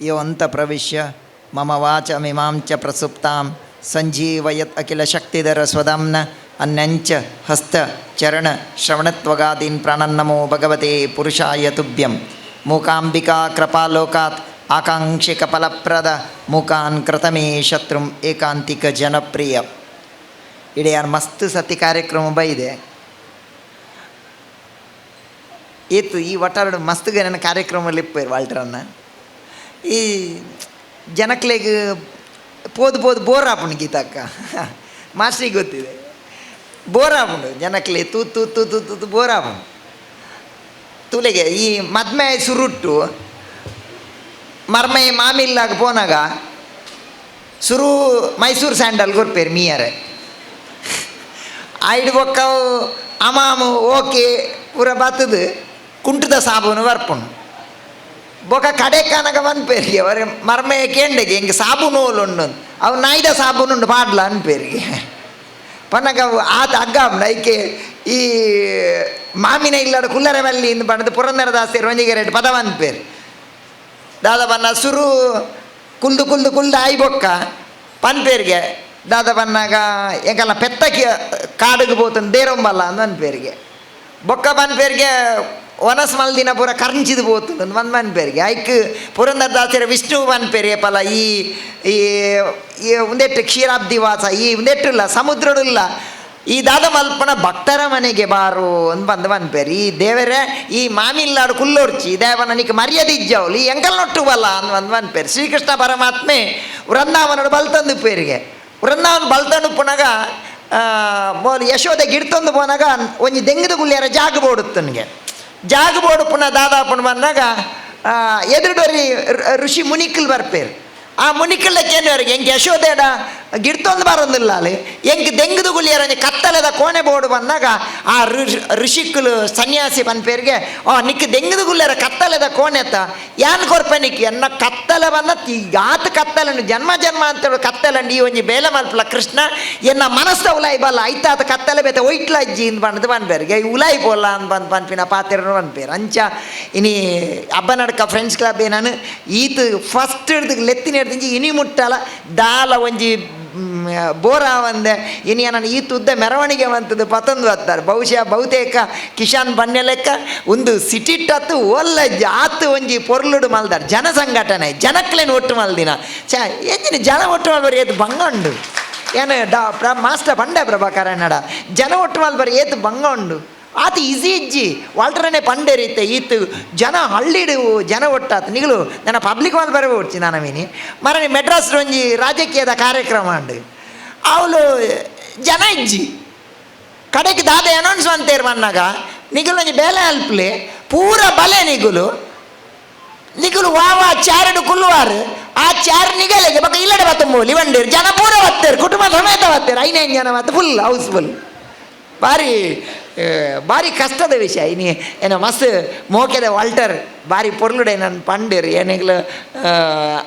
ಯೋಂತ ಪ್ರವಿಶ್ಯ ಮಮ ವಾಚಮಿಮಾಂ ಚ ಪ್ರಸುಪ್ತಾಂ ಸಂಜೀವಯತ್ ಅಖಿಲ ಶಕ್ತಿಧರ ಸ್ವದಾಂನ ಅನ್ಯಂಚ ಹಸ್ತ ಚರಣ ಶ್ರವಣತ್ವಗಾದೀನ್ ಪ್ರಾಣನ್ನಮೋ ಭಗವತೆ ಪುರುಷಾಯ ತುಭ್ಯಂ ಮೂಕಾಂಬಿಕಾ ಕೃಪಾಲೋಕಾತ್ ಆಕಾಂಕ್ಷಿಕ ಫಲಪ್ರದ ಮೂಕಾನ್ ಕೃತಮೇ ಶತ್ರುಂ ಏಕಾಂತಿಕ ಜನಪ್ರಿಯ ಇಡೀ ಯಾರು ಮಸ್ತ್ ಸತಿ ಕಾರ್ಯಕ್ರಮ ಬೈದೆ ಏತು ಈ ಒಟ್ಟಾರೆ ಮಸ್ತ್ಗೆ ನನ್ನ ಕಾರ್ಯಕ್ರಮದಲ್ಲಿ ಇಪ್ಪ ವಾಲ್ಟ್ರನ್ನ ಈ ಜನಕ್ಲೆಗ್ ಪೋದು ಪೋದು ಬೋರ್ ಆಪುಂಡು ಗೀತಕ್ಕ ಮಾಸ್ಟ್ರಿಗೆ ಗೊತ್ತಿದೆ. ಬೋರ್ ಆಪುಂಡು ಜನಕ್ಲೆ ತೂ ತೂ ತೂ ತೂ ಬೋರ್ ಆಪುಂಡು ತುಲೆಗೆ ಈ ಮದ್ಮೆ ಸುರುಟ್ಟು, ಮರ್ಮೈ ಮಾಮಿಲ್ಲಾಗ ಪೋನಾಗ, ಸುರು ಮೈಸೂರು ಸ್ಯಾಂಡಲ್ ಕೊರ್ಪೇರು ಮೀಯರೆ. ಐಡು ಬೊಕ್ಕವು ಅಮಾಮು ಓಕೆ ಪೂರ ಬತ್ತದು ಕುಂಟದ ಸಾಬೂನು ಬರ್ಪುಂಡು ಬೊಕ ಕಡೆ ಕನಕ ಮನ್ಪೇರಿಗೆ ಅವರ ಮರ್ಮೆ ಕೇಂಡೆಗೆ, ಹಿಂಗೆ ಸಾಬೂನು ಉಂಡು ಅವು ನಾಯ್ದ ಸಾಬೂನು ಉಂಡು ಪಾಡ್ಲ ಅನ್ಪೇರಿಗೆ ಪನ್ನಗ ಆತ ಅಗ್ಗ ಐಕೆ ಈ ಮಾಮಿನ ಇಲ್ಲಡ ಕುಲ್ಲರೆ ಬಲ್ಲಿ ಇಂದು ಬಣ್ಣದ ಪುರಂದರ ದಾಸ್ತಿ ರಂಜಿಗೆರೆಡ್ ಪದವ ಅನ್ಪೇರು ದಾದ ಬನ್ನ ಸುರು ಕುಲ್ದು ಕುಲ್ದು ಕುಲ್ದು ಆಯ್ ಬೊಕ್ಕ ಪನ್ಪೇರಿಗೆ ದಾದ ಬನ್ನಾಗ ಎಂಕಲ್ಲ ಪೆತ್ತಕ್ಕೆ ಕಾಡಿಗೆ ಹೋತನ್ ದೇರೊಂಬಲ್ಲ ಅಂದ್ ಅನ್ಪೇರಿಗೆ ಬೊಕ್ಕ ಪನ್ಪೇರಿಗೆ ಒನಸ್ ಮಲ್ದಿನ ಪೂರ ಕರ್ಂಚಿದು ಹೋತಂದು ಒಂದು ಮನ್ಪೇರಿಗೆ ಐಕ್ ಪುರಂದರ ದಾಸರ ವಿಷ್ಣು ಮನ್ಪೇರಿ ಪಲ ಈ ಈ ಒಂದೆಟ್ಟು ಕ್ಷೀರಾಬ್ದಿ ವಾಸ ಈ ಒಂದೆಟ್ಟಿಲ್ಲ ಸಮುದ್ರಡುಲ್ಲ ಈ ದಾದ ಮಲ್ಪನ ಭಕ್ತರ ಮನೆಗೆ ಬಾರು ಅಂತ ಬಂದು ಬಂದ್ಪೇರು ಈ ದೇವರೇ, ಈ ಮಾಮಿಲ್ಲಾಡು ಕುಲ್ಲೋರ್ಚಿ, ದೇವನ ನಿಕ್ ಮರ್ಯಾದೆ ಇಜ್ಜವಳು ಈ ಎಂಕಲ್ ನೊಟ್ಟು ಬಲ್ಲ ಅಂತ ಬಂದು ಬಂದ್ಪೇರು ಶ್ರೀಕೃಷ್ಣ ಪರಮಾತ್ಮೆ ವೃಂದಾವನಡು ಬಲ್ತಂದು ಪೇರಿಗೆ. ವೃಂದಾವನ ಬಲ್ತಂಡು ಪುನಗ ಯಶೋದೆ ಗಿಡ್ತಂದು ಪೋನಾಗ ಒಂಜಿ ದೆಂಗದ ಗುಳ್ಳಿಯರ ಜಾಗ ಬೋಡುತ್ತನಿಗೆ. ಜಾಗ ಬೋಡು ಪುನಃ ಮನ್ನಗ ಬಂದಾಗ ಎದುರುಡೋರಿ ಋಷಿ ಮುನಿಕಲ್ ಬರ್ಪೇರು. ಆ ಮುನಿಕಲ್ಲಕ್ಕೇನವರಿಗೆ ಎಂಗೆ ಯಶೋದೇಡ ಗಿಡ್ತೊಂದು ಬರೋದಿಲ್ಲ ಅಲ್ಲಿ. ಎಂಗೆ ದೆಂಗದು ಗುಳಿಯರ ಕತ್ತಲದ ಕೋಣೆ ಬೋರ್ಡು ಬಂದಾಗ ಆ ಋಷಿ ಋಷಿಕ್ಕಲು ಸನ್ಯಾಸಿ ಬಂದ್ಪೇರಿಗೆ ಆ, ನಿಕ್ ದೆಂಗದು ಗುಳ್ಳೆರ ಕತ್ತಲದ ಕೋಣೆತ್ತ ಯಾನ್ ಕೊರ್ಪ ನಿಕ್? ಎನ್ನ ಕತ್ತಲ ಬಂದ ಆತ ಕತ್ತಲನ್ನು ಜನ್ಮ ಜನ್ಮ ಅಂತೇಳಿ ಕತ್ತಲಂಡು ಈ ಒಂಜಿ ಬೇಲೆ ಮಲ್ಪಲ ಕೃಷ್ಣ. ಎನ್ನ ಮನಸ್ಸ ಉಲಾಯಿ ಬಲ್ಲ, ಐತಾತ ಕತ್ತಲೆ ಬೇತ ಒಯ್ಟ್ಲ ಅಜ್ಜಿ ಇಂದು ಬಂದು ಬಂದ್ಪೇರಿಗೆ ಉಲಾಯಿ ಬೋಲ್ಲ ಅಂತ ಬಂದು ಬಂದ್ಪಿನ ಪಾತ್ರ ಬಂದ್ಪೇರು ಅಂಚ, ಇನಿ ಹಬ್ಬ ಫ್ರೆಂಡ್ಸ್ ಕ್ಲಬ್ ಏನಾನು, ಈತ ಫಸ್ಟ್ ಹಿಡ್ದು ಲೆತ್ತಿನ ಹಿಡ್ದು ಇನಿ ಮುಟ್ಟಲ, ದಾಲ ಒಂಜಿ ಬೋರ ಒಂದೆ. ಇನ್ನು ನಾನು ಈ ತುದ್ದ ಮೆರವಣಿಗೆ ಬಂತದ್ದು ಪತಂದು ಹತ್ತಾರೆ. ಬಹುಶಃ ಬಹುತೇಕ ಕಿಶಾನ್ ಬನ್ನೆ ಲೆಕ್ಕ ಒಂದು ಸಿಟಿಟ್ಟತ್ತು ಟತ್ತು ಒಲ್ಲ ಆತು ಒಂಜಿ ಪೊರ್ಲುಡು ಮಲ್ದಾರ್. ಜನ ಸಂಘಟನೆ ಜನಕ್ಲೇನು ಒಟ್ಟು ಮಲ್ದಿನ. ಚ ಎಂಜಿನ ಜನ ಒಟ್ಟು ಮಲ್ಬರಿ? ಏತು ಬಂಗಂಡು. ಏನು ಡಾ ಪ್ರ ಮಾಸ್ಟರ್ ಬಂಡೆ ಪ್ರಭಾಕರ ನಡ. ಜನ ಒಟ್ಟು ಮಲ್ಬರಿ? ಏತು ಬಂಗಂಡು. ಆತ ಈಸಿ ಇಜ್ಜಿ. ವಾಲ್ಟ್ರನೇ ಪಂಡೇರಿತ್ತೆ ಈತು ಜನ ಹಳ್ಳಿಡು ಜನ ಒಟ್ಟಾತ. ನಿಗಲು ನನ್ನ ಪಬ್ಲಿಕ್ ವಾಲ್ ಬರಬೇಕು ನಾನು ಮೀನಿ ಮರ ಮೆಡ್ರಾಸ್ ಒಂಜಿ ರಾಜಕೀಯದ ಕಾರ್ಯಕ್ರಮ ಉಂಡು ಅವಳು, ಜನ ಇಜ್ಜಿ. ಕಡೆಗೆ ದಾದ ಅನೌನ್ಸ್ ಅಂತೇರು ಬಂದಾಗ, ನಿಗುಲು ಒಂಜಿ ಬೇಲೆ ಅಲ್ಪ್ಲಿ, ಪೂರ ಬಲೆ ನಿಗುಲು. ನಿಗುಲು ವಾವ ಚಾರಡು ಕುಲ್ಲುವಾರ್. ಆ ಚಾರ್ ನಿಗಲೆಗೆ ಬಕ್ಕ ಇಲ್ಲಡೆ ಬತ್ತಂಬೋಲಿ ಬಂಡೇರು ಜನ ಪೂರ ಬತ್ತೇರು, ಕುಟುಂಬ ಸಮೇತ ಬತ್ತೇರು, ಐನೇನು ಜನ ಮತ್ತೆ ಫುಲ್ ಹೌಸ್ ಹೌಸ್ಫುಲ್ ಭಾರಿ ಭಾರಿ ಕಷ್ಟದ ವಿಷಯ. ಇನಿ ಏನೋ ಮಸ್ತ್ ಮೋಕೆದ ವಾಲ್ಟರ್, ಭಾರಿ ಪೊರ್ಲುಡೆ ನನ್ನ ಪಂಡಿರು, ಏನಿಗ್ಲು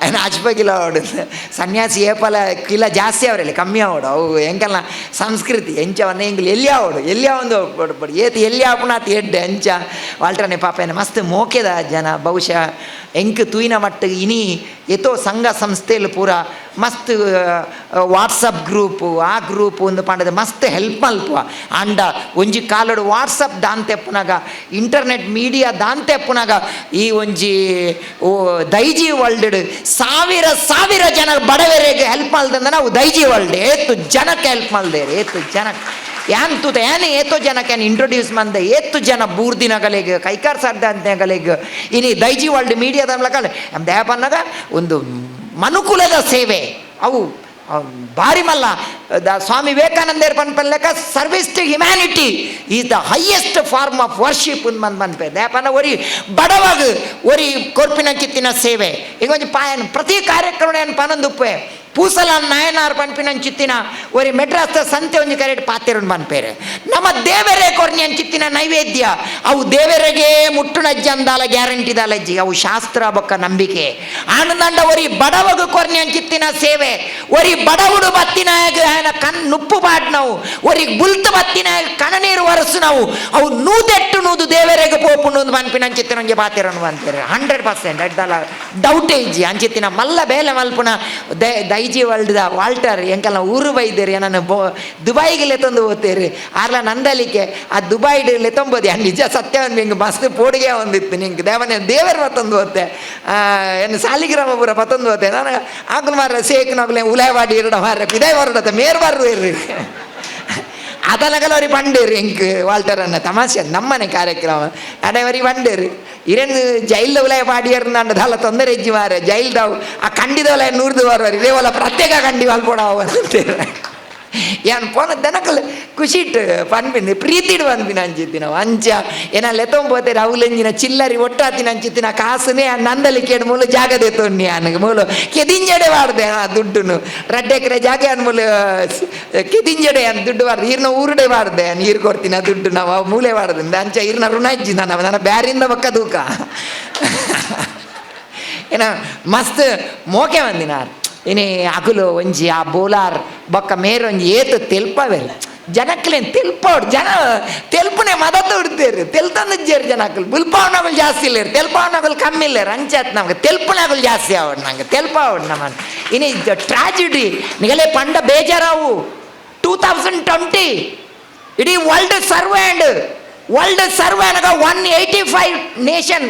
ಏನು ಹಚ್ಬೇಕಿಲ್ಲ ಅವಡು ಸನ್ಯಾಸಿ ಏಪಲ ಕಿಲ ಜಾಸ್ತಿ ಅವರಲ್ಲಿ, ಕಮ್ಮಿ ಅವಡು ಅವು ಎಂಕಲ್ಲ ಸಂಸ್ಕೃತಿ ಎಂಚವನ್ನ ಎಂಗ್ಲು ಎಲ್ಲಿ ಅವಡು ಎಲ್ಲಿ ಒಂದು ಬಡ್ ಏತಿ ಎಲ್ಲಿ ಆಪುನಾತ್ ಎಡ್ಡೆ, ಎಂಚ. ವಾಲ್ಟರ್ನೆ ಪಾಪ ಏನು ಮಸ್ತ್ ಮೋಕೆದ ಜನ, ಬಹುಶಃ, ಎಂಕ್ ತೂಯಿನ ಮಟ್ಟಿಗೆ ಇನಿ ಎತೋ ಸಂಘ ಸಂಸ್ಥೆಯಲ್ಲಿ ಪೂರ ಮಸ್ತ್ ವಾಟ್ಸಪ್ ಗ್ರೂಪು, ಆ ಗ್ರೂಪ್ ಒಂದು ಪಂಡದ ಮಸ್ತ್ ಹೆಲ್ಪ್ ಮಲ್ಪುವ ಅಂಡ, ಒಂಜಿ ಕಾಲಡು ವಾಟ್ಸಪ್ ದಾಂತೆಪ್ಪುನಾಗ ಇಂಟರ್ನೆಟ್ ಮೀಡಿಯಾ ದಾಂತೆಪ್ಪುನಾಗ ಈ ಒಂಜಿ, ಓ, ದೈಜಿ ವರ್ಲ್ಡ್ ಸಾವಿರ ಸಾವಿರ ಜನ ಬಡವರಿಗೆ ಹೆಲ್ಪ್ ಮಲ್ದಂದ ನಾವು ದೈಜಿ ವರ್ಲ್ಡ್. ಏತು ಜನಕ್ಕೆ ಹೆಲ್ಪ್ ಮಾಡ್ದೇರಿ ಏತು ಜನಕ್ಕೆ. ಏನ್ ತೂತ, ಏನು ಏತೋ ಜನಕ್ಕೆ ಏನು ಇಂಟ್ರೊಡ್ಯೂಸ್ ಮಂದೆ, ಏತು ಜನ ಬೂರ್ ಬೂರ್ದಿನಗಲಿಗೆ ಕೈಕಾರ್ ಸರ್ದಂತೆಗಲಿಗೆ ಇನಿ ದೈಜಿ ವರ್ಲ್ಡ್ ಮೀಡಿಯಾದ ಮೂಲಕ ದೇಹಪನ್ನಾಗ ಒಂದು ಮನುಕುಲದ ಸೇವೆ. ಅವು ಭಾರಿ ಮಲ್ಲ. ದ, ಸ್ವಾಮಿ ವಿವೇಕಾನಂದೇರ್ ಪನ್ಪಲ್ಲೆಕ service to humanity is the highest form of worship ಮಂದ್ ಬಂದ್ಪೆ ಯಾಕಂದ್ರೆ ಒರಿ ಬಡವಾಗ ಒರಿ ಕೊರ್ಪಿನ ಕಿತ್ತಿನ ಸೇವೆ. ಈಗ ಒಂದು ಪಾಯನ್, ಪ್ರತಿ ಕಾರ್ಯಕ್ರಮ ಏನು ಪನೊಂದುಪ್ಪೆ ಪೂಸಲ ನಾಯನಾರ್ ಪನ್ಪಿನಂಚಿತ್ತಿನ ಒರಿ ಮೆಡ್ರಾಸ್ ಸಂತೆ ಒಂಜಿ ಕರೆಟ್ ಪಾತೆರುಂಡು ಬನ್ಪೇರೆ ನಮ್ಮ ದೇವರೇ ಕೊರ್ನಿ ಚಿತ್ತಿನ ನೈವೇದ್ಯ, ಅವು ದೇವರಿಗೆ ಮುಟ್ಟುನಜ್ಜಿ ಅಂದಾಲ ಗ್ಯಾರಂಟಿ ದಾಲಜ್ಜಿ ಅವು ಶಾಸ್ತ್ರ ಬೊಕ್ಕ ನಂಬಿಕೆ. ಆನಂದಂಡ ಒರಿ ಬಡವಗು ಕೊರ್ನಿ ಚಿತ್ತಿನ ಸೇವೆ. ಒರಿ ಬಡವುಡು ಬತ್ತಿನ ಕಣ್ ನುಪ್ಪು ಬಾಡ್ನವು. ಒರಿ ಬುಲ್ತ ಬತ್ತಿನ ಕಣ ಕಣನೀರು ಒರೆಸು ನಾವು ಅವು ನೂದೆಟ್ಟು ನೂದು ದೇವರಿಗೆ ಪೋಪುಂಡು ಬನ್ಪಿನ ಅಂಚಿತ್ತಿನ ಒಂಜಿ ಪಾತೆರನ್ನು ಪನ್ಪೇರೆ ಹಂಡ್ರೆಡ್ ಪರ್ಸೆಂಟ್ ಅಡ್ಡಲ ಡೌಟೇಜ್ ಅಂಚಿತ್ತಿನ ಮಲ್ಲ ಬೇಲೆ ಮಲ್ಪುನ ದೈ ದೈಜಿ ವರ್ಲ್ಡ್ದ ವಾಲ್ಟರ್ ಎಂಕಲ್ಲ ಊರು ಬೈದೇರಿ ನಾನು ಬೋ ದುಬೈಗೆ ಲೆತ್ತೊಂದು ಹೋಗ್ತೇರಿ ಆರ್ಲ ನಂದಲಿಕ್ಕೆ ಆ ದುಬೈಡ್ ಲೆತ್ತೊಂಬೋದು ಯಾ ನಿಜ ಸತ್ಯವನ್ನು ಹಿಂಗೆ ಮಸ್ತ್ ಪೋಡಿಗೆ ಒಂದಿತ್ತು ನಿಂಗೆ. ದೇವನೇ, ದೇವರ ಮತ್ತೊಂದು ಓದ್ತೆ ಏನು ಸಾಲಿಗ್ರಾಮ ಪೂರ ಮತ್ತೊಂದು ಓದ್ತೆ ನಾನು ಆಕಲು ಮಾರ ಸೇಕ್ ನಗಲೆ ಉಲಾಯವಾಡಿ ಎರಡು ಮಾರ ಪಿದಾಯ್ ಮೇರ್ ಬರ್ರು ಇರ್ರಿ. ಅದನಗಲವರಿ ಬಂಡೇರು ಎಂಕ್ ವಾಲ್ಟರ್ ಅನ್ನ ತಮಾಷೆ ನಮ್ಮನೆ ಕಾರ್ಯಕ್ರಮ ಅಡವರಿ ಬಂಡೇರು ಇರೇನು ಜೈಲ್ ಉಲಯ ಪಾಡಿಯರ್ ನಂಡು ದಾಲ ತೊಂದರೆ ಇಜ್ಜಿ ಮಾರೆ ಜೈಲ್ ದಾವು ಆ ಕಂಡಿದ ಉಲಯ ನೂರ್ದು ಬರುವರು ಇದೇ ಒಲ ಪ್ರತ್ಯೇಕ ಕಂಡಿ ವಾಲ್ಪೋಡವ ಅಂತೇಳಿ ಏನ್ ಪೋನ ದನಕಲ್ ಖುಷಿಟ್ ಪನ್ಪಿಂದು ಪ್ರೀತಿಡ್ ಪನ್ಪಿನ ಅಂಚಿತ್ತಿನ ಅಂಚ ಏನ ಲೆತ್ತೊಂಬೋತೆ ಅವಲೆಂಜಿನ ಚಿಲ್ಲರಿ ಒಟ್ಟಾತಿನ ಅಂಚಿತ್ತಿನ ಕಾಸುನೇ ಆ ನಂದಲಿ ಕೇಡು ಮೂಲ ಜಾಗದೆ ತೊನ್ನಿ ಅನಗೆ ಮೂಲು ಕೆದಿಂಜಡೆ ವಾಡ್ದೆ ಆ ದುಡ್ಡುನು ರಡ್ಡೆಕ್ರೆ ಜಾಗ ಅನ್ ಮೂಲ ಕೆದಿಂಜಡೆ ಅನ್ ದುಡ್ಡು ವಾಡ್ದೆ ಈರ್ನ ಊರುಡೆ ವಾಡ್ದೆ ನೀರು ಕೊಡ್ತೀನಿ ಆ ದುಡ್ಡು ನಾವು ಅವು ಮೂಲೆ ವಾಡ್ದಿಂದ ಅಂಚ ಈರ್ನ ಋಣ ಇಜ್ಜಿ ನಾನು ನನ್ನ ಬ್ಯಾರಿಂದ ಬಕ್ಕ ದೂಕ ಏನ ಮಸ್ತ್ ಮೋಕೆ ಬಂದಿನಾರ್ ಇನಿ ಅಗಲು ಒಂಜಿ ಆ ಬೋಲಾರ್ ಬೊಕ್ಕ ಮೇರ್ ಒಂಜಿ ಏತು ತೆಲ್ಪವೆ ಜನಕ್ಲೇನ್ ತೆಲ್ಪೋಡು ಜನ ತೆಲ್ಪುನೆ ಮದತ್ತು ಉಡ್ತೇರು. ತೆಲ್ತಂದಿಜ್ಜೇರು ಜನಕ್ಕಲು ಬುಲ್ಪಾವನಗಳು ಜಾಸ್ತಿ ಇಲ್ಲೇರು, ತೆಲ್ಪಾವನಗಳು ಕಮ್ಮಿ ಇಲ್ಲೇರು. ಅಂಚಾತ್ ನಮ್ಗೆ ತೆಲ್ಪನಗಳು ಜಾಸ್ತಿ ಆವಡ್ ನಂಗೆ, ತೆಲ್ಪಾವಡ್ ನಮ್ಮ ಇನಿ ಟ್ರಾಜಿಡಿ, ನಿಗಲೇ ಪಂಡ ಬೇಜಾರಾವು. ಟೂ ತೌಸಂಡ್ ಟ್ವೆಂಟಿ, ಇಡೀ ವರ್ಲ್ಡ್ ಸರ್ವೆಂಡ್ ವರ್ಲ್ಡ್ ಸರ್ವೆ ಅನಗ ಒನ್ ಏಯ್ಟಿ ಫೈವ್ ನೇಷನ್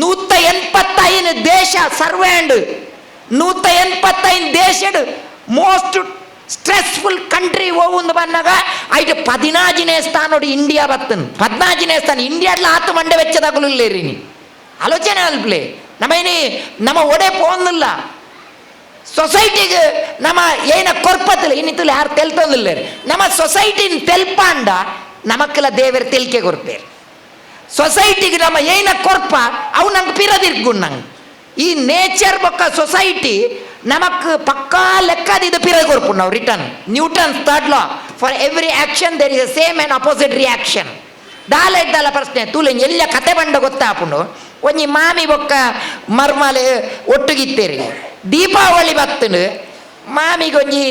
ನೂತ ಎಂಬತ್ತೈದು ದೇಶ ಸರ್ವೆಂಡ್ ನೂತ ಎನ್ಪತ್ತೈದು ದೇಶಡ್ ಮೋಸ್ಟ್ ಸ್ಟ್ರೆಸ್ಫುಲ್ ಕಂಟ್ರಿ ಹೋಗುಂದು ಬಂದಾಗ ಐಟು ಪದಿನಾಜಿನೇ ಸ್ಥಾನೋಡು ಇಂಡಿಯಾ ಬತ್ತನ್. ಪದ್ನಾಜಿನೇ ಸ್ಥಾನ. ಇಂಡಿಯಾಡ್ಲ ಆತು ಮಂಡೆ ವೆಚ್ಚದಾಗಲು ಇಲ್ಲೇರಿ ನೀ. ಆಲೋಚನೆ ಅಲ್ಪ್ಲೆ. ನಮ್ಮೇನಿ ನಮ್ಮ ಒಡೆ ಪೋಂದಿಲ್ಲ ಸೊಸೈಟಿಗೆ ನಮ್ಮ ಏನ ಕೊರ್ಪತ್ತಲ್ಲ. ಇನ್ನಿತ್ತಲ್ಲ ಯಾರು ತೆಲ್ತೊಂದಿಲ್ಲ ನಮ್ಮ ಸೊಸೈಟಿನ ತೆಲ್ಪಾಂಡ ನಮಕ್ಕೆಲ್ಲ ದೇವರ ತೆಲ್ಕೆ ಕೊರ್ಪೇರು ಸೊಸೈಟಿಗೆ ನಮ್ಮ ಏನ ಕೊರ್ಪ, ಅವು ನಂಗೆ ಪಿರದಿರ್ಗುಣ್ ನಂಗೆ. ಈ ನೇಚರ್ ಬೊಕ್ಕ ಸೊಸೈಟಿ ನಮಕ್ ಪಕ್ಕಾ ಲೆಕ್ಕದ ಇದು ಪಿರ ಕೊರ್ಪು ನಾವು return Newton's third law for every action there is a same and opposite reaction ದಾಲ ಇದ್ದಲ್ಲ ಪ್ರಶ್ನೆ ತೂಲೆ ಎಲ್ಲ ಕತೆ ಬಂಡ ಗೊತ್ತಾಪುಂಡು? ಒಂಜಿ ಮಾಮಿ ಬೊಕ್ಕ ಮರ್ಮಲೆ ಒಟ್ಟುಗಿತ್ತೇರಿ. ದೀಪಾವಳಿ ಬತ್ತನು ಮಾಮಿಗೆ ಒಂಜಿ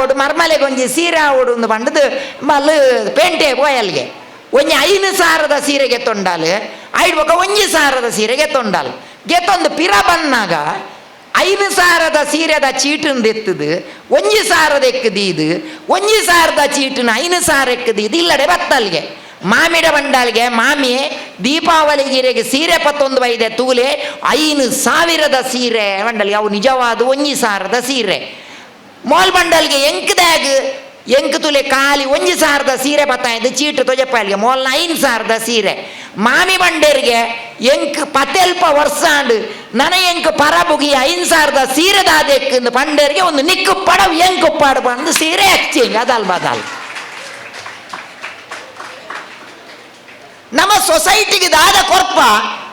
ಓಡು ಮರ್ಮಲೆಗೊಂಜಿ ಸೀರೆ ಆವೋಡು ಒಂದು ಬಂಡದು ಮಲ್ಲು ಪೇಂಟೆ ಪೋಯಲ್ಗೆ ಒಂಜಿ ಐದು ಸಾರದ ಸೀರೆಗೆ ತೊಂಡಾಲು. ಐಡ್ ಬೊಕ ಒಂಜಿ ಸಾರದ ಸೀರೆಗೆ ಗೆತ್ತೊಂಡಾಲು ಗೆತ್ತೊಂದು ಪಿರ ಬನ್ನಾಗ ಐನು ಸಾರದ ಸೀರೆದ ಚೀಟನ್ ಎತ್ತದು, ಒಂಜಿ ಸಾರದ ಎಕ್ಕದೀದು, ಒಂಜಿ ಸಾರದ ಚೀಟನ್ ಐನು ಸಾರ ಎಕ್ಕದೀದು ಇಲ್ಲಡೆ ಬತ್ತಲ್ಗೆ. ಮಾಮಿಡ ಬಂಡಾಲ್ಗೆ ಮಾಮಿ ದೀಪಾವಳಿ ಗೀರೆಗೆ ಸೀರೆ ಪತ್ತೊಂದು ಬೈದೆ ತೂಲೆ ಐದು ಸಾವಿರದ ಸೀರೆ. ಬಂಡಲ್ಗೆ ಅವು ನಿಜವಾದ ಒಂಜಿ ಸಾರದ ಸೀರೆ. ಮೋಲ್ ಬಂಡಲ್ಗೆ ಎಂಕದಾಗ ಎಂಕ್ ತುಲೆ ಕಾಲಿ ಒಂಜಿ ಸಾರದ ಸೀರೆ ಬತ್ತಾಯ್ದು, ಚೀಟು ತೊಜಪಾಲ್ಗೆ ಮೋಲ್ನ ಐನ್ ಸಾರದ ಸೀರೆ. ಮಾಮಿ ಬಂಡೇರಿಗೆ ಎಂಕ್ ಪತೆಲ್ಪ ವರ್ಷಾಂಡು ನನ ಎಂಕ್ ಪರಬುಗಿ ಐನ್ ಸಾರದ ಸೀರೆ ದಾದೆಕ್ಕಂದು ಪಂಡೇರಿಗೆ ಒಂದು ನಿಕ್ಕು ಪಡವು ಎಂಕು ಪಡ ಬಂದು ಸೀರೆ ಎಕ್ಸ್ಚೇಂಜ್ ಅದಲ್ ಬದಲ್ ನಮ್ಮ ಸೊಸೈಟಿಗೆ ದಾದ ಕೊರ್ಪ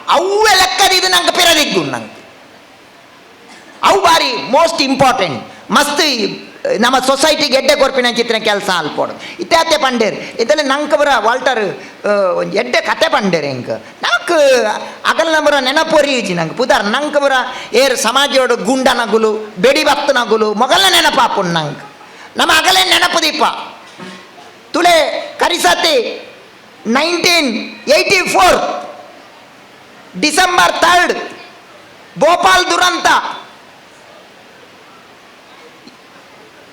ಅವೇ ಲೆಕ್ಕದಿದ್ದು ನಂಗೆ ಪಿರದಿದ್ದು ನಂಗೆ ಅವು ಬಾರಿ ಮೋಸ್ಟ್ ಇಂಪಾರ್ಟೆಂಟ್ ಮಸ್ತ್ ಈ ನಮ್ಮ ಸೊಸೈಟಿಗೆ ಎಡ್ಡೆ ಕೊರ್ಪಿನ ಚಿತ್ರ ಕೆಲಸ ಅಲ್ಪೋಡು. ಇತ್ಯಾತೆ ಪಂಡೇರ್. ಇದೆಲ್ಲ ನಂಗೆ ಬರ ವಾಲ್ಟರ್ ಎಡ್ಡೆ ಕತೆ ಪಂಡೇರ್ ಹಿಂಗೆ. ನಂಗೆ ಅಗಲ್ ನಂಬರ ನೆನಪೊರಿ ಈಜಿ ನಂಗೆ. ಪುದಾರ್ ನಂಗೆ ಬರ ಏರ್ ಸಮಾಜೋಡು ಗುಂಡನಗುಲು ಬೆಡಿ ಬತ್ತನಗುಲು ಮೊಗಲ ನೆನಪಾಪು ನಂಗೆ. ನಮ್ಮ ಅಗಲೇ ನೆನಪು ದೀಪ. ತುಳೆ ಕರಿಸತಿ nineteen eighty four, December third, Bhopal ದುರಂತ.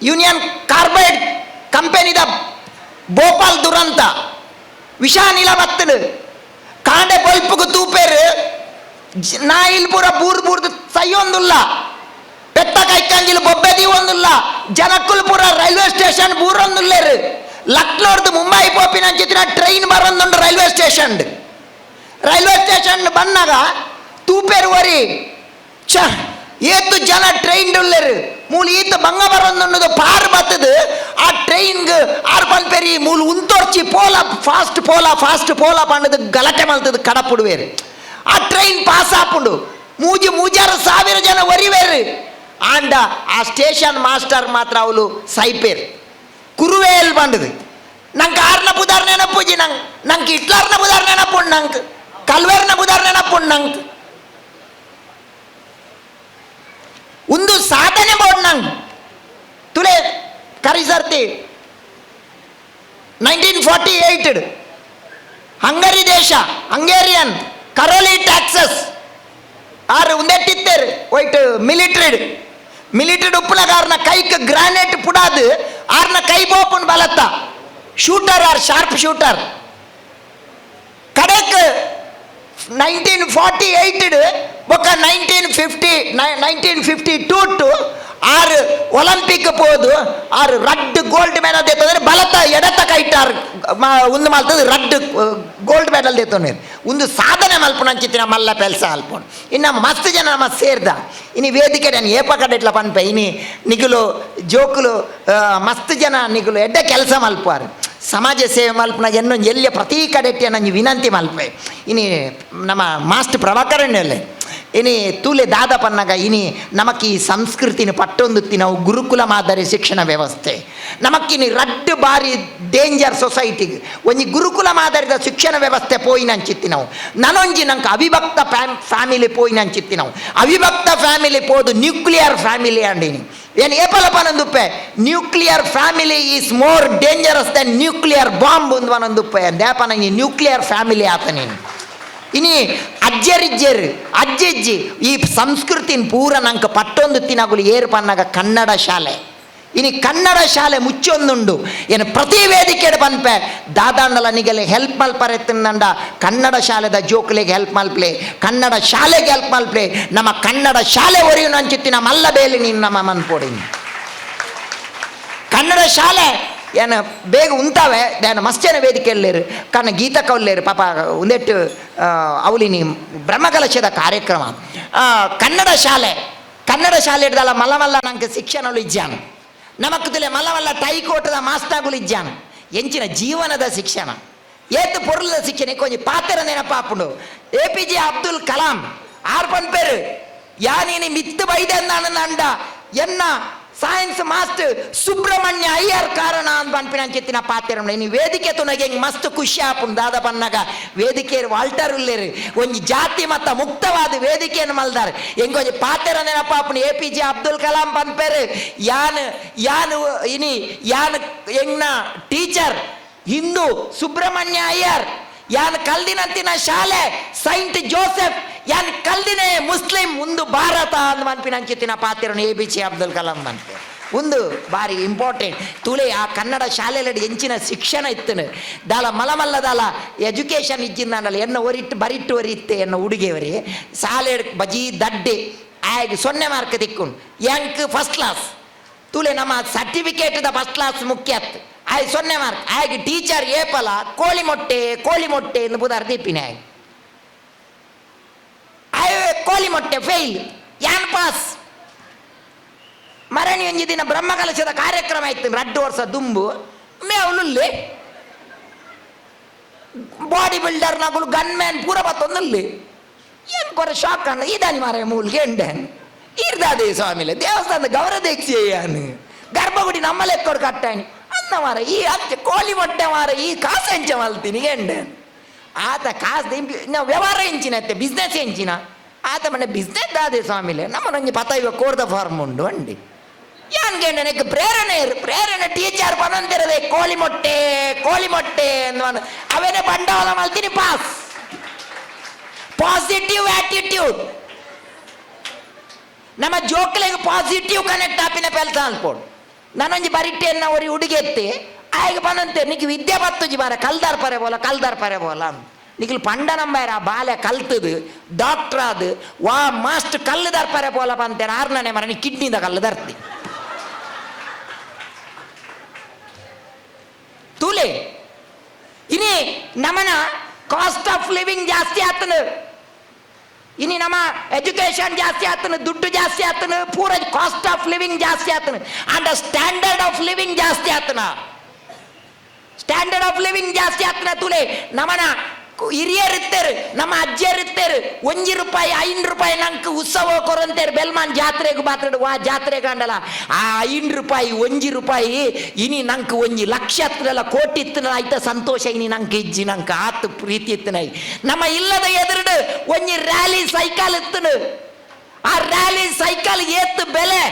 ಯೂನಿಯನ್ ಕಾರ್ಬೈಡ್ ದ ಭೋಪಾಲ್ ದುರಂತ. ವಿಷ ನಿಲ ಕಾಂಡೆ ಬಲ್ಪುಗು ತೂಪೇರು. ನಾ ಪೂರ ಬೂರ್ ಬೂರ್ದು ಸೈಯೊಂದುಲ್ಲ ಪೆತ್ತ ಕೈಕಂಜಿಲು ಬೊಬ್ಬೆದಿ ಒಂದುಲ್ಲ. ಪೂರ ರೈಲ್ವೆ ಸ್ಟೇಷನ್ ಬೂರೊಂದುಲ್ಲೇರು ಲಕ್ನೋರ್ದು ಮುಂಬೈ ಪೋಪಿನ ಚಿತ್ರ ಟ್ರೈನ್ ಬರೊಂದುಂಡು ರೈಲ್ವೆ ಸ್ಟೇಷನ್ ರೈಲ್ವೆ ಸ್ಟೇಷನ್ ಬಂದಾಗ ತೂಪೇರು ವರಿ ಚ ಏತು ಜನ ಟ್ರೈನ್ ಉಳ್ಳೇರು ಮೂಲ ಈತ ಬಂಗ ಬರೋದು ಪಾರ್ ಬತ್ತದು, ಆ ಟ್ರೈನ್ಗ್ ಆರ್ ಪನ್ಪೆರಿ ಮೂಲ ಉಂತೋರ್ಚಿ ಪೋಲ ಫಾಸ್ಟ್ ಪೋಲ ಫಾಸ್ಟ್ ಪೋಲ ಪಂಡದು ಗಲಾಟೆ ಮಲ್ತದು ಕಡಪುಡುವೇರು. ಆ ಟ್ರೈನ್ ಪಾಸ್ ಆಪುಂಡು. ಮೂಜಿ ಮೂಜಾರ ಸಾವಿರ ಜನ ಒರಿವೇರು. ಆಂಡ ಆ ಸ್ಟೇಷನ್ ಮಾಸ್ಟರ್ ಮಾತ್ರ ಅವಳು ಸೈಪೇರ್. ಕುರುವೇಲ್ ಬಂಡದು ನಂಗೆ ಆರ್ನ ಬುಧಾರ್ ನೆನಪುಜಿ, ನಂಗೆ ನಂಗೆ ಹಿಟ್ಲರ್ನ ಬುಧಾರ್ ನೆನಪುಂಡು ನಂಗೆ. ಕಲ್ವೇರ್ನ ಬುಧಾರ್ ನೆನಪುಂಡು ನಂಗೆ. ಒಂದು ಸಾಧನೆ ಬೋಡ್ ನಂಗೆ ತುಲೆ ಕರಿಸರ್ತಿ ನೈನ್ಟೀನ್ ಫಾರ್ಟಿ ಏಯ್ಟ್ ಹಂಗರಿ ದೇಶ ಹಂಗೇರಿಯನ್ ಕರೋಲಿ ಟ್ಯಾಕ್ಸಸ್ ಆರು ಉಂದೆಟ್ಟಿತ್ತೇರು ಒಯ್ಟ್ ಮಿಲಿಟ್ರಿಡ್ ಮಿಲಿಟ್ರಿಡ್ ಉಪ್ಪುನ ಕಾರ್ನ ಕೈಕ್ ಗ್ರಾನೈಟ್ ಪುಡಾದು ಆರ್ನ ಕೈ ಬೋಪುನ್ ಬಲತ್ತ ಶೂಟರ್ ಆರ್ ಶಾರ್ಪ್ ಶೂಟರ್ ಕಡೆಕ್ ನೈನ್ಟೀನ್ ಫಾರ್ಟಿ ಏಯ್ಟ್ ಬೊಕ್ಕ nineteen fifty nineteen fifty two two ಆರು ಒಲಿಂಪಿಕ್ ಪೋದು, ಆರು ರಡ್ ಗೋಲ್ಡ್ ಮೆಡಲ್ ದೇತಂದ್ರೆ ಬಲತ எடத்த கைட்டார் ಒಂದು ಮಲ್ತದ ರಡ್ ಗೋಲ್ಡ್ ಮೆಡಲ್ ದೇತೋನೇರು ಒಂದು ಸಾಧನೆ ಮಲ್ಪುನಂಚಿತ್ತಿನ ಮಲ್ಲ ಪೆಲ್ಸ ಅಲ್ಪೋಣ. ಇನ್ನು ಮಸ್ತ್ ಜನ ನಮ್ಮ ಸೇರ್ದ. ಇನ್ನು ವೇದಿಕೆ ನಾನು ಏಪ ಕಡೆ ಇಟ್ಲ ಪನ್ಪೆ. ಇನಿ ನಿಗುಲು, ಜೋಕುಲು ಮಸ್ತ್ ಜನ ನಿಗುಲು ಎಡ್ಡ ಕೆಲಸ ಮಲ್ಪಾರು ಸಮಾಜ ಸೇವೆ ಮಲ್ಪನ ಎನ್ನೊಂದು ಎಲ್ಲಿಯ ಪ್ರತಿ ಕಡೆಟ್ಟಿಯ ನನಗೆ ವಿನಂತಿ ಮಲ್ಪೆ. ಇನಿ ನಮ್ಮ ಮಾಸ್ಟ್ ಪ್ರಭಾಕರಣ್ಯಲ್ಲೇ ಇನಿ ತೂಲೆ ದಾದ ಪನ್ನಗ ಇನಿ ನಮಕ್ ಈ ಸಂಸ್ಕೃತಿನ ಪಟ್ಟೊಂದುತ್ತಿ ನಾವು ಗುರುಕುಲ ಮಾದರಿ ಶಿಕ್ಷಣ ವ್ಯವಸ್ಥೆ. ನಮಕ್ಕಿನಿ ರಡ್ಡ್ ಬಾರಿ ಡೇಂಜರ್ ಸೊಸೈಟಿಗೆ ಒಂಜಿ ಗುರುಕುಲ ಮಾದರಿದ ಶಿಕ್ಷಣ ವ್ಯವಸ್ಥೆ ಪೋಯಿನಂಚಿತ್ತಿ ನಾವು ನನೊಂಜಿ ನಂಗೆ ಅವಿಭಕ್ತ ಫ್ಯಾಮ್, ಫ್ಯಾಮಿಲಿ ನಾವು ಅವಿಭಕ್ತ ಫ್ಯಾಮಿಲಿ ಪೋದು ನ್ಯೂಕ್ಲಿಯರ್ ಫ್ಯಾಮಿಲಿ ಅಂಡಿನಿ ಏನು ಏಪಲಪನಂದುಪ್ಪೆ nuclear family is more dangerous than nuclear bomb ಒಂದು ಒಂದೊಂದುಪ್ಪೆ ದ್ಯಾಪ ನಂಗೆ ನ್ಯೂಕ್ಲಿಯರ್ ಫ್ಯಾಮಿಲಿ ಆತ ನೀನು ಇನಿ ಅಜ್ಜರಿಜ್ಜರು, ಅಜ್ಜಜ್ಜಿ, ಈ ಸಂಸ್ಕೃತಿನ ಪೂರ ನಂಗೆ ಪಟ್ಟೊಂದು ತಿನ್ನಗುಲು ಏರು ಪನ್ನಾಗ ಕನ್ನಡ ಶಾಲೆ. ಇನಿ ಕನ್ನಡ ಶಾಲೆ ಮುಚ್ಚೊಂದುಂಡು. ಏನು ಪ್ರತಿ ವೇದಿಕೆಡ್ ಬಂದ್ಪೆ ದಾದಾಂಡಲ ನಿಗಲೆ ಹೆಲ್ಪ್ ಮಲ್ಪರೆತ್ತಂಡ ಕನ್ನಡ ಶಾಲೆದ ಜೋಕ್ಲಿಗೆ ಹೆಲ್ಪ್ ಮಲ್ಪ್ಲೆ, ಕನ್ನಡ ಶಾಲೆಗೆ ಹೆಲ್ಪ್ ಮಲ್ಪ್ಲೆ, ನಮ್ಮ ಕನ್ನಡ ಶಾಲೆ ಒರಿಯುನ ಅಂಚಿತ್ತಿನ ಮಲ್ಲ ಬೇಲಿ ನೀನು ನಮ್ಮ ಮನ್ಪೋಡಿನಿ ಕನ್ನಡ ಶಾಲೆ ಏನು ಬೇಗ ಉಂತಾವೆ ದಾನ ಮಸ್ತಿನ ವೇದಿಕೆಯಲ್ಲೇರು. ಗೀತ ಕೌಲ್ಲೇರು ಪಾಪ ಒಂದೆಟ್ಟು ಅವಲಿನಿ ಬ್ರಹ್ಮಕಲಶದ ಕಾರ್ಯಕ್ರಮ. ಕನ್ನಡ ಶಾಲೆ. ಕನ್ನಡ ಶಾಲೆ ಹಿಡ್ದಲ್ಲ ಮಲ್ಲ ಮಲ್ಲ ನಂಗೆ ಶಿಕ್ಷಣಗಳು ಇಜ್ಜಾನು. ತಿಲೆ ಮಲ್ಲ ಟೈಕೋಟದ ಮಾಸ್ತಾಗುಲು ಇಜ್ಜಾನು. ಎಂಚಿನ ಜೀವನದ ಶಿಕ್ಷಣ. ಏತು ಪೊರ್ಲದ ಶಿಕ್ಷಣ ಕೊಂಚ ಪಾತ್ರ ನೆನಪಾಪುಂಡು A P J Abdul Kalam R ಪನ್ಪೇರು ಯಾನೀನಿ ಮಿತ್ತು ಬೈದೆ ಅಂದ ಎನ್ನ ಸೈನ್ಸ್ ಮಾಸ್ಟರ್ ಸುಬ್ರಹ್ಮಣ್ಯ ಅಯ್ಯರ್ ಕಾರಣ ಅಂತ ಪನ್ಪಿನ ಪಾತ್ರ ನೀನು ವೇದಿಕೆ ತುನಗೆ ಹೆಂಗ್ ಮಸ್ತ್ ಖುಷಿ ಆಪುಂಡು ದಾದ ಪನ್ನಗ ವೇದಿಕೆ ವಾಲ್ಟರ್ ಉಲ್ಲೇರು ಒಂಜಿ ಜಾತಿ ಮತ್ತ ಮುಕ್ತವಾದ ವೇದಿಕೆಯನ್ನು ಮಲ್ದಾರ ಹೆಂಗೊಂಜಿ ಪಾತ್ರ ನೆನಪಾಪುನು A P J Abdul Kalam ಪನ್ಪೇರು ಯಾನ್ ಯಾನ್ ಇನಿ ಯಾನ್ ಹೆಂಗ್ನ ಟೀಚರ್ ಹಿಂದೂ ಸುಬ್ರಹ್ಮಣ್ಯ ಅಯ್ಯರ್ ಯಾನ್ ಕಲ್ದಿನಂತಿನ ಶಾಲೆ ಸೈಂಟ್ ಜೋಸೆಫ್ ಯಾನ್ ಕಲ್ದಿನೇ ಮುಸ್ಲಿಂ, ಒಂದು ಭಾರತ ಅಂದ್ ಮನ್ಪಿನಂಚಿತ್ತಿನ ಪಾತ್ರನು A P J Abdul Kalam ಮನ್ಪೆ. ಒಂದು ಬಾರಿ ಇಂಪಾರ್ಟೆಂಟ್ ತುಳೆ ಆ ಕನ್ನಡ ಶಾಲೆಯಲ್ಲಿ ಎಂಚಿನ ಶಿಕ್ಷಣ ಇತ್ತನು. ದಾಲ ಮಲಮಲ್ಲ ದಾಲ ಎಜುಕೇಶನ್ ಇಜ್ಜಿಂದಲ್ಲ ಎನ್ನ ಒರಿಟ್ಟು ಬರಿಟ್ಟು ಒರಿತ್ತೆ ಎನ್ನ ಹುಡುಗಿಯವರಿ ಶಾಲೆ ಬಜಿ ದಡ್ಡೆ ಆಗಿ ಸೊನ್ನೆ ಮಾರ್ಕ್ ತಿಕ್ಕೊಂಡು ಯಾಂಕ್ ಫಸ್ಟ್ ಕ್ಲಾಸ್ ತುಳೆ ನಮ್ಮ ಸರ್ಟಿಫಿಕೇಟ್ದ ಫಸ್ಟ್ ಕ್ಲಾಸ್ ಮುಖ್ಯ ಅತ್ತು ಸೊನ್ನೆ ಮಾರ್ಕ್. ಆಗಿ ಟೀಚರ್ ಏಪಲ, ಕೋಳಿ ಮೊಟ್ಟೆ ಕೋಳಿ ಮೊಟ್ಟೆ ಎಂದು ಬುಧಾರ್ ದೀಪಿನಿ ಆಯ್ ಕೋಳಿ ಮೊಟ್ಟೆ ಫೇಲ್ ಯಾನ್ ಪಾಸ್ ಮರಣಿ ಒಂಜಿ ದಿನ ಬ್ರಹ್ಮಕಲಶದ ಕಾರ್ಯಕ್ರಮ ಇತ್ತು. ರಡ್ಡು ವರ್ಷ ದುಂಬು. ಮೇವುಲುಲ್ಲಿ ಬಾಡಿ ಬಿಲ್ಡರ್ ನಗುಲು ಗನ್ ಮ್ಯಾನ್ ಪೂರ ಬತ್ತೊಂದಲ್ಲಿ. ಏನ್ ಕೊರ ಶಾಕ್ ಅಣ್ಣ ಇದಾನಿ ಮಾರ ಮೂಲ್ಗೆ ಎಂಡೆ ಇರ್ದಾದೇ ಸ್ವಾಮಿಲೆ. ದೇವಸ್ಥಾನದ ಗೌರವ ದೇಕ್ಷಿಯಾನು ಗರ್ಭಗುಡಿ ನಮ್ಮ ಎಕ್ಕೋಡು ಕಟ್ಟಾನಿ ಅನ್ನ ಮಾರ ಈ ಅಚ್ಚ ಕೋಲಿ ಮೊಟ್ಟೆ ಮಾರ ಈ ಕಾಸು ಹೆಂಚ ಮಲ್ತೀನಿ ಎಂಡೆ ಆತ ಕಾಸು ನಾವು ವ್ಯವಹಾರ ಹೆಂಚಿನತ್ತೆ ಬಿಸ್ನೆಸ್ ಹೆಂಚಿನ? ಆತ ಬಿಸ್ನೆಸ್ ದಾದೆ ಸ್ವಾಮಿಲೆ ನಮ್ಮ ನಂಗೆ ಪತ ಇವ ಕೋರ್ದ ಫಾರ್ಮ್ ಉಂಡು ಅಂಡಿ. ಯಾನ್ಗೆ ನನಗೆ ಪ್ರೇರಣೆ ಪ್ರೇರಣೆ ಟೀಚರ್ ಬಂದಿರದೆ ಕೋಳಿ ಮೊಟ್ಟೆ ಕೋಳಿ ಮೊಟ್ಟೆ ಅನ್ನುವ ಅವೇನೇ ಬಂಡವಾಳ ಮಾಡ್ತೀನಿ ಪಾಸ್. ಪಾಸಿಟಿವ್ ಆಟಿಟ್ಯೂಡ್ ನಮ್ಮ ಜೋಕ್ಲೆಗೆ ಪಾಸಿಟಿವ್ ಕನೆಕ್ಟ್ ಆಪಿನ ಪೆಲ್ಸ ಅನ್ಕೊಂಡು. ನಾನೊಂದು ಬರಿಟ್ಟೆಯನ್ನು ಅವ್ರಿಗೆ ಎತ್ತೆ ಆಯ್ಗೆ ಬಂದಂತೆ ನಿಮಗೆ ವಿದ್ಯೆ ಬತ್ತುಜಿ ಬಾರ, ಕಲ್ದಾರ್ ಪರೆ ಬೋಲ, ಕಲ್ದಾರ್ ಪರೆ ಬೋಲ ಅಂತ ನಿಖಿಲ್ ಪಂಡ ನಂಬಾರ ಆ ಬಾಲ್ಯ ಕಲ್ತದು ಡಾಕ್ಟರ್ ಅದು ವಾ ಮಾಸ್ಟ್ ಕಲ್ಲದಾರ್ ಪರೆ ಬೋಲ ಬಂತೇನೆ ಆರ್ನನೆ ಮರ ನೀ ಕಿಡ್ನಿದ ಕಲ್ಲು ದರ್ತಿ ತೂಲೆ ಇನಿ ನಮನ ಕಾಸ್ಟ್ ಆಫ್ ಲಿವಿಂಗ್ ಜಾಸ್ತಿ ಆತನು ಇನಿ ನಮ್ಮ ಎಜುಕೇಶನ್ ಜಾಸ್ತಿ ಆತನು ದುಡ್ಡು ಜಾಸ್ತಿ ಆತನು ಪೂರ ಕಾಸ್ಟ್ ಆಫ್ ಲಿವಿಂಗ್ ಜಾಸ್ತಿ ಆತನು ಅಂಡ್ ಸ್ಟ್ಯಾಂಡರ್ಡ್ ಆಫ್ ಲಿವಿಂಗ್ ಜಾಸ್ತಿ ಆತನ ಸ್ಟ್ಯಾಂಡರ್ಡ್ ಆಫ್ ಲಿವಿಂಗ್ ಜಾಸ್ತಿ ಆತನ ತುಲೆ ನಮನ ಹಿರಿಯರಿತ್ತೇರು ನಮ್ಮ ಅಜ್ಜಿಯರಿತ್ತೇರು ಒಂಜಿ ರೂಪಾಯಿ ಐನ್ ರೂಪಾಯಿ ನಂಗೆ ಉತ್ಸವ ಕೊರಂತೇರು ಬೆಲ್ಮಾನ್ ಜಾತ್ರೆಗೆ ಮಾತಾಡು ವಾ ಜಾತ್ರೆ ಕಾಂಡಲ. ಆ ಐನ್ ರೂಪಾಯಿ ಒಂಜಿ ರೂಪಾಯಿ ಇನಿ ನಂಗೆ ಒಂಜಿ ಲಕ್ಷ ಹತ್ತಿರಲ್ಲ ಕೋಟಿ ಇತ್ತನ ಆಯ್ತ ಸಂತೋಷ, ಇನಿ ನಂಗೆ ಇಜ್ಜಿ, ನಂಗೆ ಆತು ಪ್ರೀತಿ ಇತ್ತನೈ ನಮ್ಮ ಇಲ್ಲದ ಎದುರುಡು ಒಂಜಿ ರ್ಯಾಲಿ ಸೈಕಲ್ ಇತ್ತನು. ಆ ರ್ಯಾಲಿ ಸೈಕಲ್ ಏತ್ ಬೆಲೆ.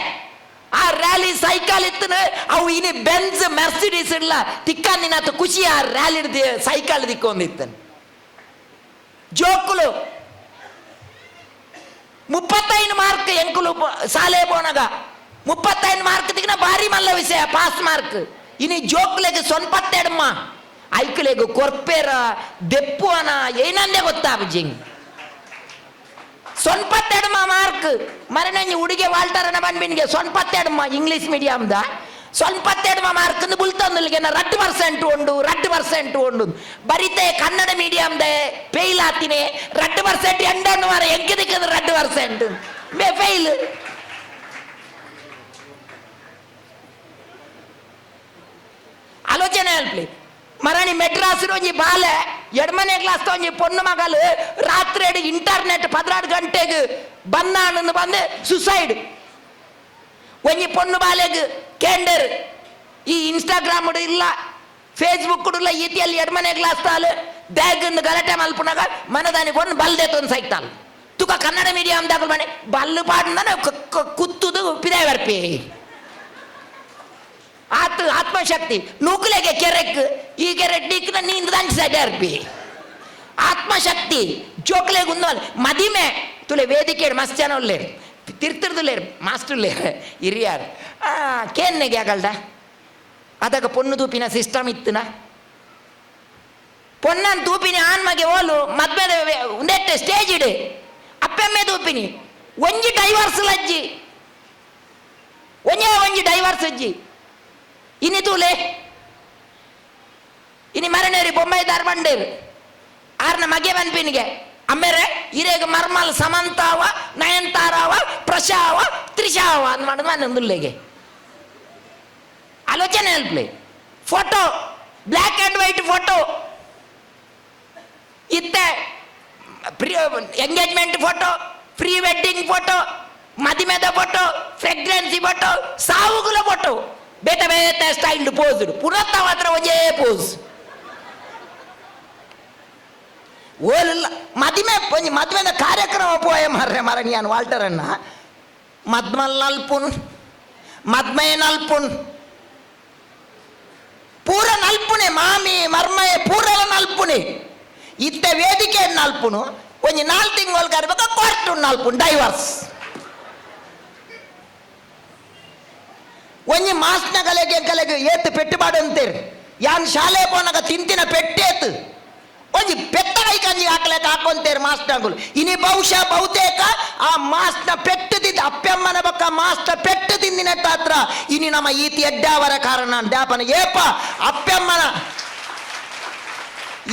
ಆ ರ್ಯಾಲಿ ಸೈಕಲ್ ಇತ್ತನ, ಅವು ಇನಿ ಬೆನ್ಸ್ ಮೆರ್ಸಿಡೀಸ್ ಇಲ್ಲ ತಿಕ್ಕ ನಿನ್ನ ಖುಷಿ ಆ ರ್ಯಾಲಿ ಸೈಕಲ್ ದಿಕ್ಕೊಂದಿತ್ತನು. ಜೋಕುಲು. ಮುಪ್ಪತ್ತೈದು ಮಾರ್ಕ್ ಎಂಕುಲು ಸಾಲೆ ಬೋನಗ ಮುಪ್ಪತ್ತೈದು ಮಾರ್ಕ್ ತಿಗಿನ ಭಾರಿ ಮಲ್ಲ ವಿಷಯ ಪಾಸ್ ಮಾರ್ಕ್ ಇನಿ ಜೋಕ್ಲೆಗ್ ಸೊನ್ಪತ್ತೆಡಮ್ಮ ಐಕ್ಲೆಗ್ ಕೊರ್ಪೇರ, ದೆಪ್ಪು ಅನ, ಏನಂದೇ ಗೊತ್ತಾ ಜಿಂಗ್. ಸೊನ್ಪತ್ತೆಡಮ ಮಾರ್ಕ್. ಮರನಂಜಿ ಹುಡುಗಿ ವಾಲ್ಟರನ ಬಂದ್ಬಿನ್ಗೆ ಸೊನ್ಪತ್ತೆಡಮ ಇಂಗ್ಲಿಷ್ ಮೀಡಿಯಮ್ದ ಸೊನ್ಪತ್ತೆಡಮ ಮಾರ್ಕ್ ಬುಲ್ತಂದಲ್ಗೆ ರಟ್ಟು ಪರ್ಸೆಂಟ್ ಉಂಡು ರಟ್ಟು ಪರ್ಸೆಂಟ್ ಉಂಡು ಬರಿತೆ ಕನ್ನಡ ಮೀಡಿಯಮ್ದೆ ಫೇಲ್ ಆತಿನಿ ರಟ್ಟು ಪರ್ಸೆಂಟ್ ಎಂಡನ್ನು ಮಾರ ಎಂಕೆ ದಿಕ್ಕದ ರಟ್ಟು ಪರ್ಸೆಂಟ್ ಬೇ ಫೇಲ್ ಆಲೋಚನೆ ಅಲ್ಪ್ಲಿ ಮರಣಿ ಮೆಡ್ರಾಸ್ ಒಂಜಿ ಬಾಲೆ ಎಡ್ಮನೆ ಕ್ಲಾಸ್ ಒಂಜಿ ಪೊಣ್ಣು ಮಗಲು ರಾತ್ರಿ ಇಂಟರ್ನೆಟ್ ಪದ್ನಾಡು ಗಂಟೆಗೆ ಬನ್ನಾಣನ್ನು ಬಂದು ಸುಸೈಡ್ ಒಂಜಿ ಪೊಣ್ಣು ಬಾಲೆಗ್ ಕೇಂಡರ್ ಈ ಇನ್ಸ್ಟಾಗ್ರಾಮ್ ಇಲ್ಲ ಫೇಸ್ಬುಕ್ ಇಲ್ಲ ಈತಿಯಲ್ಲಿ ಎಡ್ಮನೆ ಗ್ಲಾಸ್ ತಾಲು ಬ್ಯಾಗ್ ಗಲಾಟೆ ಮಲ್ಪುನಾಗ ಮನದಾನಿ ಕೊಂಡು ಬಲ್ದೇತೊಂದು ಸೈತಾಲ್ ತುಕ ಕನ್ನಡ ಮೀಡಿಯಂ ದಾಖಲು ಮಾಡಿ, ಬಲ್ಲು ಪಾಡ್ನ ಕುತ್ತುದು ಪಿದೆ ಬರ್ಪಿ. ಆತ್, ಆತ್ಮಶಕ್ತಿ. ನೂಕಲೆಗೆ ಕೆರೆಕ್, ಈ ಕೆರೆ ಡಿಕ್ನ ನೀಂದು ದಂಚಿಸಡೆ ಅರ್ಪಿ ಆತ್ಮಶಕ್ತಿ, ಜೋಕ್ಲೆಗ್ ಉಂದು ಮದಿಮೆ. ತುಲೆ ವೇದಿಕೆ ಜನ ಉಲ್ಲೇರು ತಿರ್ತಿರ್ದುಲ್ಲೇರು ಮಾಸ್ಟರ್ ಉಲ್ಲೇರು ಕೇನ್ ಕೇನ್ನೆಗೆ ಆಗಲ್ದ? ಅದಾಗ ಪೊನ್ನು ತೂಪಿನ ಸಿಸ್ಟಮ್ ಇತ್ತನ? ಪೊನ್ನನ್ ತೂಪಿನಿ ಆನ್ಮಗೆ ಓಲು ಮದ್ಮೆದ ನೆಟ್ಟೆ ಸ್ಟೇಜ್ ಇಡು. ಅಪ್ಪೆಮ್ಮೆ ತೂಪಿನಿ. ಒಂಜಿ ಡೈವರ್ಸ್ ಲಜ್ಜಿ. ಒಂಜೇ ಒಂಜಿ ಡೈವರ್ಸ್ ಅಜ್ಜಿ ಇನಿ ತೂಲೆ. ಇನಿ ಮರನೇರಿ ಬೊಂಬೈ ದಾರ್ಬಂಡೇರು ಆರ್ನ ಮಗೆ ಬನ್ಪಿನಿಗೆ ಅಮ್ಮೇರೆ ಹಿರೇಗ ಮರ್ಮಲ್, ಸಮಂತಾವ ನಯನ್ತಾರಾವ ಪ್ರಶಾವ, ತ್ರಿಶಾವ ಅಂತ ಮಾಡಿದ್ ಆಲೋಚನೆ ಅಲ್ಪ್ಲಿ photo black and white photo ಇತ್ತೆ, pre engagement photo pre wedding photo ಮದಿಮೆದ ಫೋಟೋ ಪ್ರೆಗ್ನೆನ್ಸಿ ಫೋಟೋ ಸಾವುಗಳ ಫೋಟೋ ಬೇತೆ ಬೇತ ಸ್ಟೈಲ್ ಪೋಸ್ ಪುನಃ ಒಂದೇ ಪೋಸ್ ಓಲಿಲ್ಲ, ಮದಿಮೆ ಮದುವೆನ ಕಾರ್ಯಕ್ರಮ ಪೋಯ ಮಾರ್ರೆ ಮರ ನಾನು ವಾಲ್ಟರನ್ನ ಮದ್ಮಲ್ಲಲ್ಪುನ್ ಮದ್ಮಯ ನಲ್ಪುನ್. ಪೂರ ನಲ್ಪುನೆ, ಮಾಮಿ ಮರ್ಮಯ ಪೂರಲ ನಲ್ಪುನೆ. ಇತ್ತ ವೇದಿಕೆ ನಲ್ಪುನು. ಒಂಜಿ ನಾಲ್ ತಿಂಗಳು ಕರಿಬೇಕು ಕೋರ್ಟ್ ನಲ್ಪುನ್ ಡೈವರ್ಸ್ ಒಂಜಿ ಮಾಸ್ನ ಕಲೆಗೆ ಕಲೆಗೆ ಏತು ಪೆಟ್ಟುಬಾಡು ಅಂತೇರಿ. ಯಾನ್ ಶಾಲೆ ಪೋನಾಗ ತಿಂತಿನ ಪೆಟ್ಟೇತ್. ಒಂಜಿ ಪೆತ್ತ ಕೈಕಂಜಿ ಹಾಕ್ಲೆಕ್ ಹಾಕೊಂತೇರಿ ಮಾಸ್ಟರ್ಗಳು ಇನಿ ಬಹುಶಃ ಬಹುತೇಕ ಆ ಮಾಸ್ನ ಪೆಟ್ಟು ತಿಂದ ಅಪ್ಪಮ್ಮನ ಬಕ್ಕ ಮಾಸ್ಟ ಪೆಟ್ಟು ತಿಂದಿನಟ್ಟ ಹತ್ರ ಇನಿ ನಮ್ಮ ಈತಿ ಎಡ್ಡಾವರ ಕಾರಣ ಡ್ಯಾಪನ ಏಪ ಅಪ್ಪಮ್ಮನ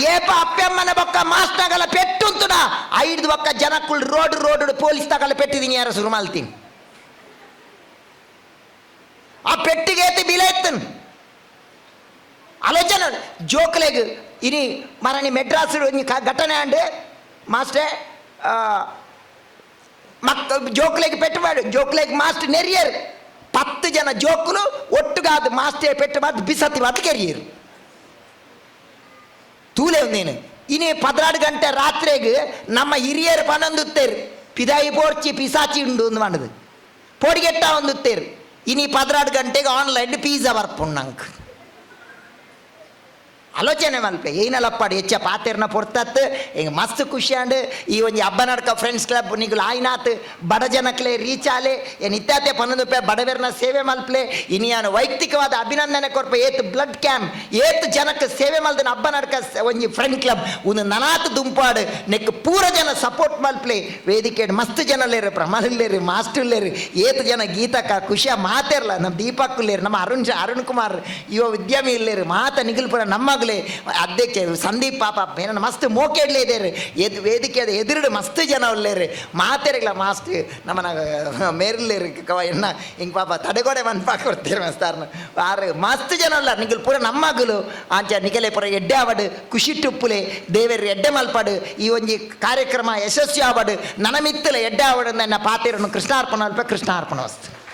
ಏಪ ಅಪ್ಪಮ್ಮನ ಬೊಕ್ಕ ಮಾಸ್ಟಗಲ ಪೆಟ್ಟುಂತುಡ ಐದು ಬೊಕ್ಕ ಜನಕ್ಕುಳು ರೋಡ್ ರೋಡ್ ಪೊಲೀಸ್ ತಗಲ ಪೆಟ್ಟಿದೀನಿ ಯಾರ ಶುರು ಮಾಡ್ತೀನಿ ಆ ಪೆಟ್ಟಿಗೆ ಎತ್ತಿ ಬಿಲ ಎತ್ತನ್ ಆಲೋಚನೆ ಜೋಕ್ಲೆಗ್ ಇನಿ ಮರಣಿ ಮೆಡ್ರಾಸ್ ಒಂಜಿ ಕ- ಘಟನೆ ಅಂಡ್ ಮಾಸ್ಟೇ ಆ, ಮಕ್ಕ ಜೋಕ್ಲೆಗ್ ಪೆಟ್ಟುಬಾಡು ಜೋಕ್ಲೆಗ್ ಮಾಸ್ಟರ್ ನೆರಿಯರ್ ಪತ್ತು ಜನ ಜೋಕುಲು ಒಟ್ಟುಗಾದ ಮಾಸ್ಟೇ ಪೆಟ್ಟುಬಾರ್ದು ಬಿಸತಿ ಬಾದ್ ಕೆರಿಯರು ತೂಲೆ ನೀನು ಇನಿ ಪದ್ನಾಡು ಗಂಟೆ ರಾತ್ರಿಗೆ ನಮ್ಮ ಹಿರಿಯರು ಪನೊಂದುತ್ತೇರು ಪಿದಾಯಿ ಪೋರ್ಚಿ ಪಿಸಾಚಿ ಉಂಡು ಒಂದು ಮಾಡುದು ಪೋಡಿಗೆಟ್ಟ ಆಲೋಚನೆ ಮಲ್ಪೆ ಏನಲ್ಲಪ್ಪಾಡು ಹೆಚ್ಚ ಪಾತೆರ್ನ ಪೊರ್ತತ್ತು, ಹಿಂಗೆ ಮಸ್ತ್ ಖುಷಿ ಅಂಡ್ ಈ ಒಂಜಿ ಹಬ್ಬ ಫ್ರೆಂಡ್ಸ್ ಕ್ಲಬ್ ನಿಗುಲು ಲಾಯ್ನಾತ್ ಬಡ ಜನಕ್ಲೆ ರೀಚ್ ಆಲೆ, ಏನು ಇತ್ತಾತೆ ಪನ್ನೊಂದು ರೂಪಾಯಿ ಬಡವರನ್ನ ಸೇವೆ ಮಲ್ಪ್ಲೆ ಇನಿಯಾನು ವೈಯಕ್ತಿಕವಾದ ಅಭಿನಂದನೆ ಕೊರ್ಪ ಏತ್ ಬ್ಲಡ್ ಕ್ಯಾಂಪ್ ಏತ್ ಜನಕ್ಕೆ ಸೇವೆ ಮಲ್ದನ ಹಬ್ಬ ನಡ್ಕ ಒಂಜಿ ಫ್ರೆಂಡ್ ಕ್ಲಬ್ ಒಂದು ನನಾತ್ ದುಂಪಾಡು, ನೆಕ್ ಪೂರ ಜನ ಸಪೋರ್ಟ್ ಮಲ್ಪ್ಲೆ ವೇದಿಕೆ ಮಸ್ತ್ ಜನ ಲೇರು ಪ್ರಮಲೇರು ಮಾಸ್ಟರ್ ಲೇರು ಏತ್ ಜನ ಗೀತಕ್ಕ ಖುಷಿಯ ಮಾತೇರ್ಲ ನಮ್ಮ ದೀಪಕ್ ಲೇರು ನಮ್ಮ ಅರುಣ್ ಅರುಣ್ ಕುಮಾರ್ ಇವ ವಿದ್ಯಾಮಿ ಇಲ್ಲೇರು ಮಾತ ನಿಗಲ್ಪುರ ನಮ್ಮಗ್ಲು ನಮ್ಮಗುಲೆ ಅದಕ್ಕೆ ಸಂದೀಪ್ ಪಾಪ ಏನನ್ನು ಮಸ್ತ್ ಮೋಕೆಡ್ಲೇ ಇದೇರು ಎದ್ ವೇದಿಕೆ ಅದು ಎದುರುಡು ಮಸ್ತ್ ಜನ ಉಳ್ಳೇರು ಮಾತೆರೆಗ್ಲ ಮಾಸ್ತ್ ನಮ್ಮನ ಮೇರ್ಲೇರು ಕವ ಎನ್ನ, ಹಿಂಗೆ ಪಾಪ ತಡೆಗೋಡೆ ಮನ್ಪಾ ಕೊಡ್ತೀರಿ ಮಸ್ತಾರ್ನ. ಆರು ಮಸ್ತ್ ಜನ ಅಲ್ಲ ನಿಗಲ್ ಪೂರ ನಮ್ಮಗುಲು ಆಂಚ ನಿಗಲೆ ಪೂರ ಎಡ್ಡೆ ಆವಡು ಖುಷಿ ಟುಪ್ಪುಲೆ ದೇವೇರು ಎಡ್ಡೆ ಮಲ್ಪಾಡು, ಈ ಒಂಜಿ ಕಾರ್ಯಕ್ರಮ ಯಶಸ್ವಿ ಆವಡು ನನಮಿತ್ತಲೆ ಎಡ್ಡೆ ಆವಡು ನನ್ನ ಪಾತಿರನ್ನು ಕೃಷ್ಣಾರ್ಪಣ ಅಲ್ಪ ಕೃಷ್ಣಾರ್ಪಣ ವಸ್ತು